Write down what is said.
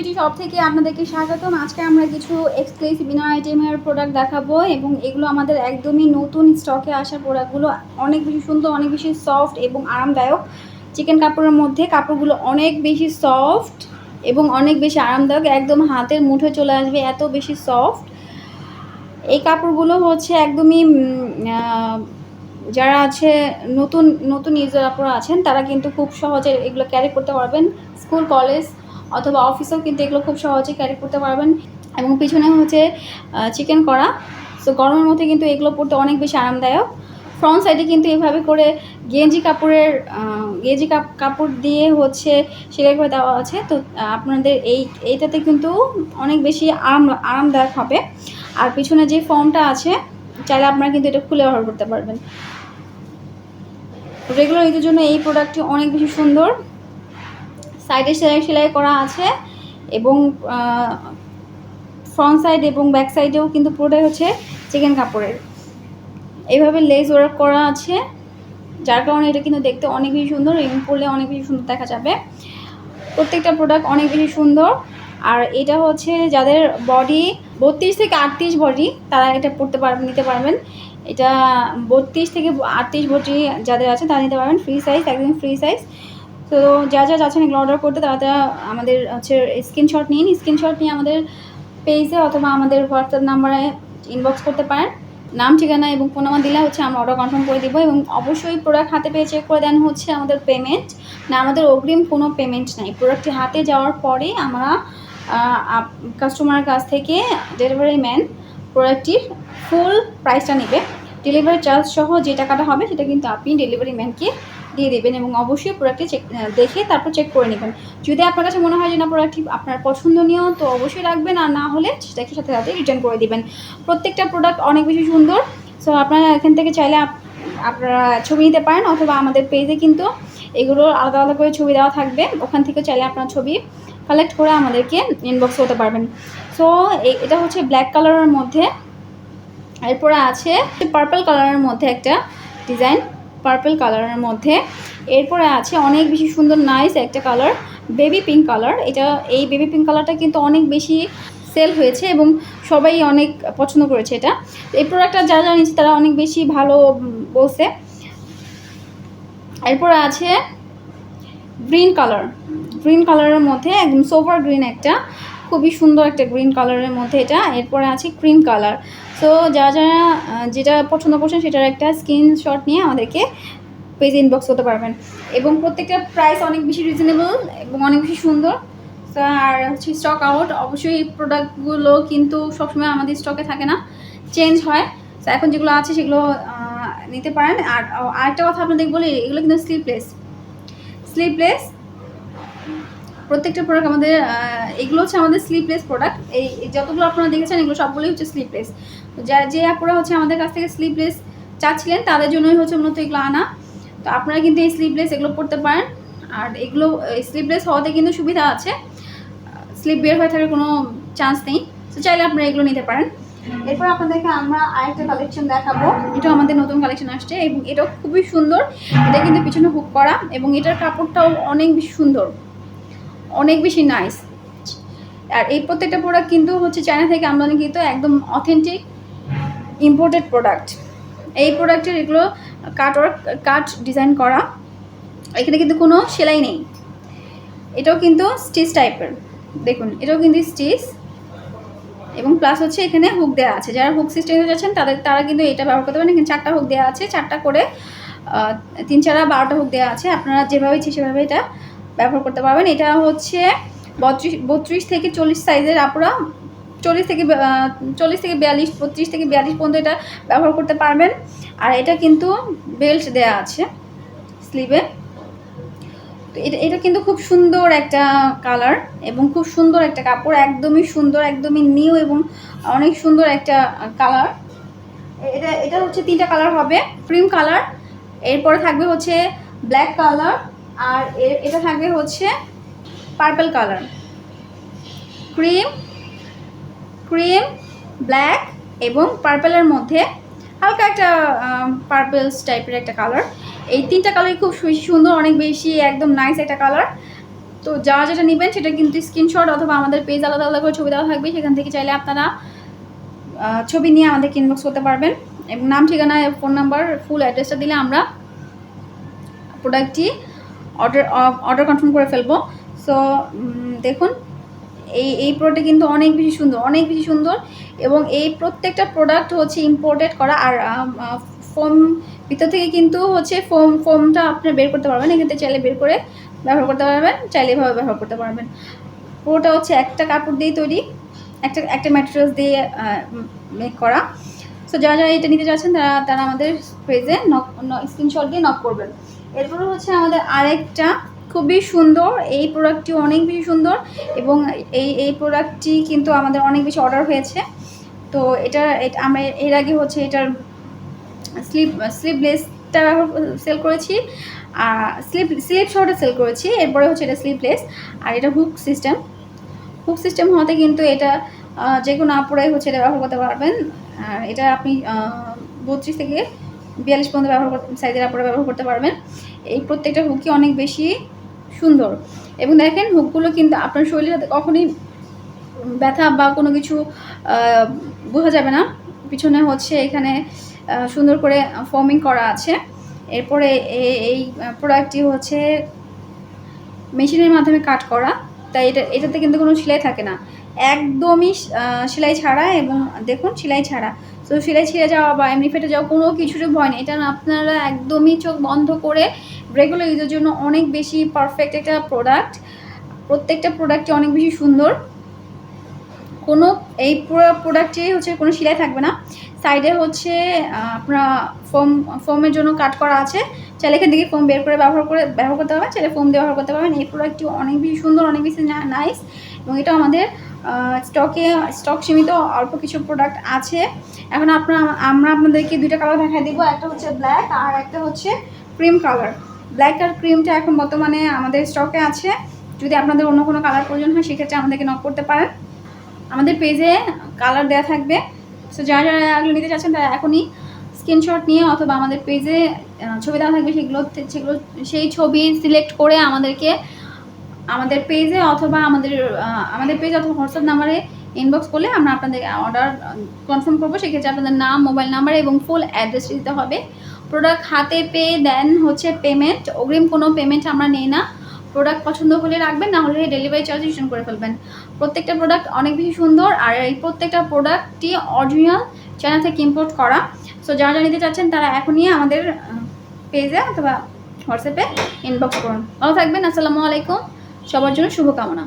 Beauty shop থেকে আপনাদেরকে স্বাগতম। আজকে আমরা কিছু এক্সক্লুসিভ ইনার আইটেমের প্রোডাক্ট দেখাবো এবং এগুলো আমাদের একদমই নতুন স্টকে আসা প্রোডাক্টগুলো অনেক বেশি সুন্দর, অনেক বেশি সফট এবং আরামদায়ক। চিকেন কাপড়ের মধ্যে কাপড়গুলো অনেক বেশি সফট এবং অনেক বেশি আরামদায়ক। একদম হাতের মুঠো চলে আসবে এত বেশি সফট এই কাপড়গুলো হচ্ছে একদমই যারা আছে, নতুন নতুন ইউজার আপনারা আছেন, তারা কিন্তু খুব সহজে এগুলো ক্যারি করতে পারবেন। স্কুল কলেজ অথবা অফিসেও কিন্তু এগুলো খুব সহজে ক্যারি করতে পারবেন। এবং পিছনে হচ্ছে চিকেন করা সো গরমের মধ্যে কিন্তু এগুলো পরতে অনেক বেশি আরামদায়ক। ফ্রন্ট সাইডে কিন্তু এভাবে করে গেঞ্জি কাপড়ের গেঞ্জি কাপ- কাপড় দিয়ে হচ্ছে সেলাই করে দেওয়া আছে। তো আপনাদের এই, এইটাতে কিন্তু অনেক বেশি আরাম, আরামদায়ক হবে। আর পিছনে যে ফর্মটা আছে, চাইলে আপনারা কিন্তু এটা খুলে ব্যবহার করতে পারবেন। রেগুলার ঈদের জন্য এই প্রোডাক্টটি অনেক বেশি সুন্দর। সাইডে সেলাই সেলাই করা আছে এবং ফ্রন্ট সাইড এবং ব্যাক সাইডেও কিন্তু পুরোটাই হচ্ছে চিকেন কাপড়ের। এইভাবে লেস ওয়ার্ক করা আছে, যার কারণে এটা কিন্তু দেখতে অনেক বেশি সুন্দর, এবং পরলে অনেক বেশি সুন্দর দেখা যাবে। প্রত্যেকটা প্রোডাক্ট অনেক বেশি সুন্দর, আর এটা হচ্ছে যাদের বডি বত্রিশ থেকে আটত্রিশ বডি তারা এটা পড়তে পারবেন নিতে পারবেন। এটা বত্রিশ থেকে আটত্রিশ বডি যাদের আছে, তারা নিতে পারবেন। ফ্রি সাইজ একদম ফ্রি সাইজ তো যা যা যাচ্ছেন এগুলো অর্ডার করতে, তারা তারা আমাদের হচ্ছে স্ক্রিনশট নিন। স্ক্রিনশট নিয়ে আমাদের পেজে অথবা আমাদের হোয়াটসঅ্যাপ নাম্বারে ইনবক্স করতে পারেন। নাম, ঠিকানা এবং ফোন নাম্বার দিলে হচ্ছে আমরা অর্ডার কনফার্ম করে দিব এবং অবশ্যই প্রোডাক্ট হাতে পেয়ে চেক করে দেন হচ্ছে আমাদের পেমেন্ট না, আমাদের অগ্রিম কোনো পেমেন্ট নাই। প্রোডাক্টটি হাতে যাওয়ার পরে আমরা কাস্টমারের কাছ থেকে ডেলিভারি ম্যান প্রোডাক্টটির ফুল প্রাইসটা নেবে। ডেলিভারি চার্জ সহ যে টাকাটা হবে সেটা কিন্তু আপনি ডেলিভারি ম্যানকে দিয়ে দেবেন এবং অবশ্যই প্রোডাক্টটি চেক দেখে তারপর চেক করে নেবেন। যদি আপনার কাছে মনে হয় যে না প্রোডাক্টটি আপনার পছন্দনীয়, তো অবশ্যই রাখবেন আর না হলে সেটাকে সাথে সাথে রিটার্ন করে দেবেন। প্রত্যেকটা প্রোডাক্ট অনেক বেশি সুন্দর। সো আপনারা এখান থেকে চাইলে আপনারা ছবি নিতে পারেন অথবা আমাদের পেজে কিন্তু এগুলো আলাদা আলাদা করে ছবি দেওয়া থাকবে। ওখান থেকে চাইলে আপনার ছবি কালেক্ট করে আমাদেরকে ইনবক্স করতে পারবেন। সো এটা হচ্ছে ব্ল্যাক কালারের মধ্যে। এরপরে আছে পার্পল কালারের মধ্যে একটা ডিজাইন পার্পল কালারের মধ্যে। এরপরে আছে অনেক বেশি সুন্দর নাইস একটা কালার বেবি পিঙ্ক কালার এটা, এই বেবি পিঙ্ক কালারটা কিন্তু অনেক বেশি সেল হয়েছে এবং সবাই অনেক পছন্দ করেছে এটা। এই প্রোডাক্টটা যারা যারা নিচ্ছে তারা অনেক বেশি ভালো বলছে। এরপরে আছে গ্রিন কালার গ্রিন কালারের মধ্যে একদম সোভার গ্রিন একটা খুবই সুন্দর একটা গ্রিন কালারের মধ্যে এটা, এরপরে আছে ক্রিম কালার। সো যারা যারা যেটা পছন্দ করছেন সেটার একটা স্ক্রিনশট নিয়ে আমাদেরকে পেজ ইনবক্স করতে পারবেন। এবং প্রত্যেকটা প্রাইস অনেক বেশি রিজনেবল এবং অনেক বেশি সুন্দর। আর হচ্ছে স্টক আউট অবশ্যই এই প্রোডাক্টগুলো কিন্তু সবসময় আমাদের স্টকে থাকে না। চেঞ্জ হয়। তো এখন যেগুলো আছে সেগুলো নিতে পারেন। আর আরেকটা কথা আপনাদের বলি, এগুলো কিন্তু স্লিপলেস স্লিপলেস প্রত্যেকটা প্রোডাক্ট আমাদের এগুলো হচ্ছে আমাদের স্লিপলেস প্রোডাক্ট এই যতগুলো আপনারা দেখেছেন, এগুলো সবগুলোই হচ্ছে স্লিপলেস যা, যে আপনারা হচ্ছে আমাদের কাছ থেকে স্লিপলেস চাচ্ছিলেন, তাদের জন্যই হচ্ছে মূলত এগুলো আনা। তো আপনারা কিন্তু এই স্লিপলেস এগুলো পড়তে পারেন। আর এগুলো স্লিপলেস হওয়াতে কিন্তু সুবিধা আছে। স্লিপ বের হয়ে থাকার কোনো চান্স নেই। তো চাইলে আপনারা এগুলো নিতে পারেন। এরপর আপনাদেরকে আমরা আরেকটা কালেকশন দেখাবো। এটা আমাদের নতুন কালেকশন আসছে এবং এটাও খুবই সুন্দর। এটা কিন্তু পিছনে হুক করা এবং এটার কাপড়টাও অনেক বেশি সুন্দর। অনেক বেশি নাইস আর এই প্রত্যেকটা প্রোডাক্ট কিন্তু হচ্ছে চায়না থেকে আমদানিকৃত একদম অথেন্টিক ইম্পোর্টেড প্রোডাক্ট এই প্রোডাক্টের এগুলো কাট ওয়ার্ক কাট ডিজাইন করা। এখানে কিন্তু কোনো সেলাই নেই। এটাও কিন্তু স্টিচ টাইপের দেখুন, এটাও কিন্তু স্টিচ এবং প্লাস হচ্ছে এখানে হুক দেওয়া আছে। যারা হুক সিস্টেমে যাচ্ছেন, তাদের, তারা কিন্তু এটা ব্যবহার করতে পারেন। এখানে চারটা হুক দেওয়া আছে। চারটা করে তিন চারা, বারোটা হুক দেওয়া আছে। আপনারা যেভাবে ইচ্ছে সেভাবে এটা ব্যবহার করতে পারবেন। এটা হচ্ছে বত্রিশ বত্রিশ থেকে চল্লিশ সাইজের আপনারা চল্লিশ থেকে চল্লিশ থেকে বিয়াল্লিশ, বত্রিশ থেকে বিয়াল্লিশ পর্যন্ত এটা ব্যবহার করতে পারবেন। আর এটা কিন্তু বেল্ট দেয়া আছে স্লিভে। তো এটা এটা কিন্তু খুব সুন্দর একটা কালার এবং খুব সুন্দর একটা কাপড়, একদমই সুন্দর, একদমই নিউ এবং অনেক সুন্দর একটা কালার। এটা এটা হচ্ছে তিনটা কালার হবে, ক্রিম কালার, এরপরে থাকবে হচ্ছে ব্ল্যাক কালার আর এটা থাকবে হচ্ছে purple colour cream cream black এবং পার্পেলের মধ্যে হালকা একটা পার্পেলস টাইপের একটা কালার এই তিনটা কালারই খুব সুন্দর, অনেক বেশি একদম নাইস একটা কালার তো যা যেটা নেবেন সেটা কিন্তু স্ক্রিনশট অথবা আমাদের পেজ আলাদা আলাদা করে ছবি দেওয়া থাকবে। সেখান থেকে চাইলে আপনারা ছবি নিয়ে আমাদেরকে ইনবক্স করতে পারবেন। এবং নাম, ঠিকানা ফোন নাম্বার ফুল অ্যাড্রেসটা দিলে আমরা প্রোডাক্টটি অর্ডার অর্ডার কনফার্ম করে ফেলব। সো দেখুন, এই এই প্রোডাক্টটা কিন্তু অনেক বেশি সুন্দর, অনেক বেশি সুন্দর। এবং এই প্রত্যেকটা প্রোডাক্ট হচ্ছে ইম্পোর্টেড করা। আর ফোম ভিতর থেকে কিন্তু হচ্ছে ফোম ফোমটা আপনি বের করতে পারবেন। এক্ষেত্রে চাইলে বের করে ব্যবহার করতে পারবেন, চাইলে এভাবে ব্যবহার করতে পারবেন। পুরোটা হচ্ছে একটা কাপড় দিয়ে তৈরি, একটা একটা ম্যাটেরিয়ালস দিয়ে মেক করা। সো যারা যারা এটা নিতে চাচ্ছেন তারা তারা আমাদের পেজে নক স্ক্রিনশট দিয়ে নক করবেন। এরপরে হচ্ছে আমাদের আরেকটা খুবই সুন্দর, এই প্রোডাক্টটি অনেক বেশি সুন্দর এবং এই এই প্রোডাক্টটি কিন্তু আমাদের অনেক বেশি অর্ডার হয়েছে। তো এটা আমরা এর আগে হচ্ছে এটার স্লিপ স্লিপলেসটা সেল করেছি আর স্লিপ স্লিপ শর্টে সেল করেছি, এরপরে হচ্ছে এটা স্লিপলেস আর এটা হুক সিস্টেম হুক সিস্টেম হতে কিন্তু এটা যে কোনো আপুরাই হচ্ছে এটা ব্যবহার করতে পারবেন। আর এটা আপনি বত্রিশ থেকে বিয়াল্লিশ পর্যন্ত ব্যবহার করতে সাইজের আপুরা ব্যবহার করতে পারবেন। এই প্রত্যেকটা হুকই অনেক বেশি সুন্দর। এবং দেখেন, হুকগুলো কিন্তু আপনার শরীরের সাথে কখনোই ব্যথা বা কোনো কিছু বোঝা যাবে না। পিছনে হচ্ছে এখানে সুন্দর করে ফর্মিং করা আছে। এরপরে এই প্রোডাক্টটি হচ্ছে মেশিনের মাধ্যমে কাট করা। তাই এটা, এটাতে কিন্তু কোনো সেলাই থাকে না। একদমই সেলাই ছাড়া এবং দেখুন, সেলাই ছাড়া। তো সেলাই ছিঁড়ে যাওয়া বা এমনি ফেটে যাওয়া কোনো কিছুরই ভয় নেই। এটা আপনারা একদমই চোখ বন্ধ করে রেগুলার ইউজের জন্য অনেক বেশি পারফেক্ট একটা প্রোডাক্ট প্রত্যেকটা প্রোডাক্টই অনেক বেশি সুন্দর। কোনো, এই পুরো প্রোডাক্টে হচ্ছে কোনো সেলাই থাকবে না। সাইডে হচ্ছে আপনার ফোম ফোমের জন্য কাট করা আছে। চাইলে এখান থেকে ফোম বের করে ব্যবহার করে, ব্যবহার করতে পারবেন, চাইলে ফোম দিয়ে ব্যবহার করতে পারবেন। এই প্রোডাক্টটি অনেক বেশি সুন্দর, অনেক বেশি নাইস এবং এটা আমাদের স্টকে স্টক সীমিত অল্প কিছু প্রোডাক্ট আছে। এখন আপনার আমরা আপনাদেরকে দুইটা কালার দেখাই দিব। একটা হচ্ছে ব্ল্যাক আর একটা হচ্ছে ক্রিম কালার ব্ল্যাক আর ক্রিমটা এখন বর্তমানে আমাদের স্টকে আছে। যদি আপনাদের অন্য কোনো কালার প্রয়োজন হয়, সেক্ষেত্রে আমাদেরকে নক করতে পারেন। আমাদের পেজে কালার দেওয়া থাকবে। সো যারা যারা এগুলো নিতে চাচ্ছেন, তারা এখনই স্ক্রিনশট নিয়ে অথবা আমাদের পেজে ছবি দেওয়া থাকবে, সেগুলো সেগুলো, সেই ছবি সিলেক্ট করে আমাদেরকে আমাদের পেজে অথবা আমাদের আমাদের পেজ অথবা হোয়াটসঅ্যাপ নাম্বারে ইনবক্স করলে আমরা আপনাদের অর্ডার কনফার্ম করব। সেক্ষেত্রে আপনাদের নাম মোবাইল নাম্বার এবং ফুল অ্যাড্রেস দিতে হবে। প্রোডাক্ট হাতে পেয়ে দেন হচ্ছে পেমেন্ট অগ্রিম কোনো পেমেন্ট আমরা নেই না। প্রোডাক্ট পছন্দ হলে রাখবেন, না হলে ডেলিভারি চার্জ রিটার্ন করে ফেলবেন। প্রত্যেকটা প্রোডাক্ট অনেক বেশি সুন্দর। আর এই প্রত্যেকটা প্রোডাক্টটি অরিজিনাল চায়না থেকে ইম্পোর্ট করা। সো যারা যারা নিতে চাচ্ছেন, তারা এখনই আমাদের পেজে অথবা হোয়াটসঅ্যাপে ইনবক্স করুন। ভালো থাকবেন। আসসালামু আলাইকুম। সবার জন্য শুভকামনা।